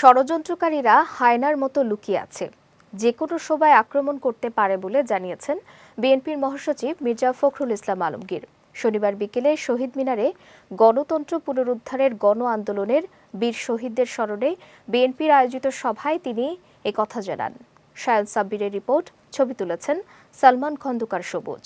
ষড়যন্ত্রকারীরা হায়নার মতো লুকিয়ে আছে। যে কোনো সময় আক্রমণ করতে পারে বলে জানিয়েছেন বিএনপির মহাসচিব মির্জা ফখরুল ইসলাম আলমগীর। শনিবার বিকেলে শহীদ মিনারে গণতন্ত্র পুনরুদ্ধারের গণ আন্দোলনের বীর শহীদদের স্মরণে বিএনপির আয়োজিত সভায় তিনি একথা জানান। শায়ন সাব্বিরের রিপোর্ট, ছবি তুলেছেন সালমান খন্দকার সবুজ।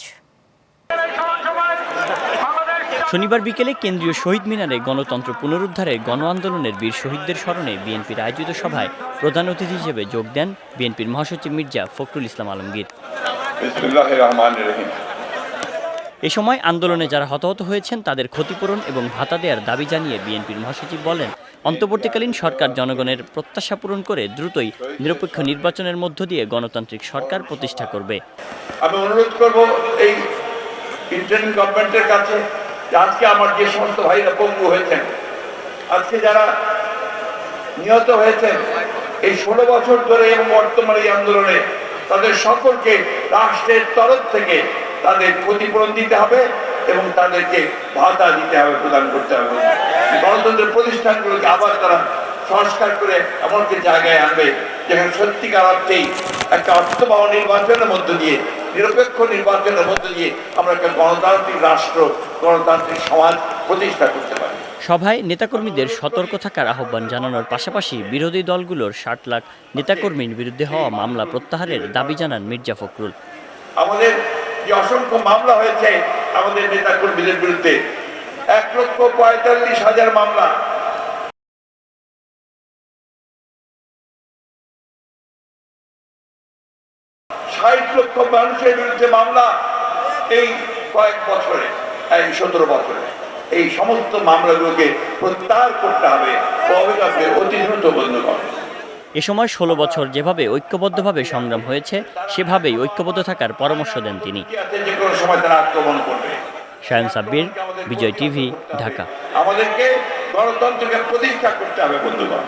শনিবার বিকেলে কেন্দ্রীয় শহীদ মিনারে গণতন্ত্র পুনরুদ্ধারে গণ আন্দোলনের বীর শহীদদের স্মরণে বিএনপির আয়োজিত সভায় প্রধান অতিথি হিসেবে যোগ দেন বিএনপির মহাসচিব মির্জা ফখরুল ইসলাম আলমগীর। এ সময় আন্দোলনে যারা হতাহত হয়েছেন তাদের ক্ষতিপূরণ এবং ভাতা দেওয়ার দাবি জানিয়ে বিএনপির মহাসচিব বলেন অন্তর্বর্তীকালীন সরকার জনগণের প্রত্যাশা পূরণ করে দ্রুতই নিরপেক্ষ নির্বাচনের মধ্য দিয়ে গণতান্ত্রিক সরকার প্রতিষ্ঠা করবে। আমি অনুরোধ করব এই ইন্টারিম গভর্নমেন্টের কাছে আজকে আমার যে সমস্ত ভাইরা পঙ্গু হয়েছেন, আজকে যারা নিহত হয়েছেন, এই ষোলো বছর ধরে এবং বর্তমানে এই আন্দোলনে তাদের সকলকে রাষ্ট্রের তরফ থেকে তাদের ক্ষতিপূরণ দিতে হবে এবং তাদেরকে ভাতা দিতে হবে, প্রদান করতে হবে। গণতন্ত্রের প্রতিষ্ঠানগুলোকে আবার তারা সংস্কার করে এমন একটি জায়গায় আনবে, যেখানে সত্যিকার অর্থেই একটা অর্থবহ নির্বাচনের মধ্য দিয়ে নিরপেক্ষ নির্বাচনের মধ্য দিয়ে আমরা একটা গণতান্ত্রিক রাষ্ট্র গণতান্ত্রিক সমাজ প্রতিষ্ঠা করতে পারি। সভায় নেতাকর্মীদের সতর্ক থাকার আহ্বান জানানোর পাশাপাশি বিরোধী দলগুলোর ষাট লাখ নেতাকর্মীর বিরুদ্ধে হওয়া মামলা প্রত্যাহারের দাবি জানান মির্জা ফখরুল। আমাদের যে অসংখ্য মামলা হয়েছে আমাদের নেতা কর্মীদের বিরুদ্ধে এক লক্ষ পঁয়তাল্লিশ হাজার মামলা ষাট লক্ষ মানুষের বিরুদ্ধে মামলা এই কয়েক বছরে এই সতেরো বছরে। এই সমস্ত মামলাগুলোকে প্রত্যাহার করতে হবে অবিলম্বে অতি দ্রুত বন্ধ করবে এ সময় ষোলো বছর যেভাবে ঐক্যবদ্ধভাবে সংগ্রাম হয়েছে সেভাবেই ঐক্যবদ্ধ থাকার পরামর্শ দেন তিনি। কি আছে যে কোনো সময় তারা আক্রমণ করবে। শায়ন সাব্বির বিজয় টিভি ঢাকা। আমাদেরকে গণতন্ত্রকে প্রতিষ্ঠা করতে হবে বন্ধুগণ।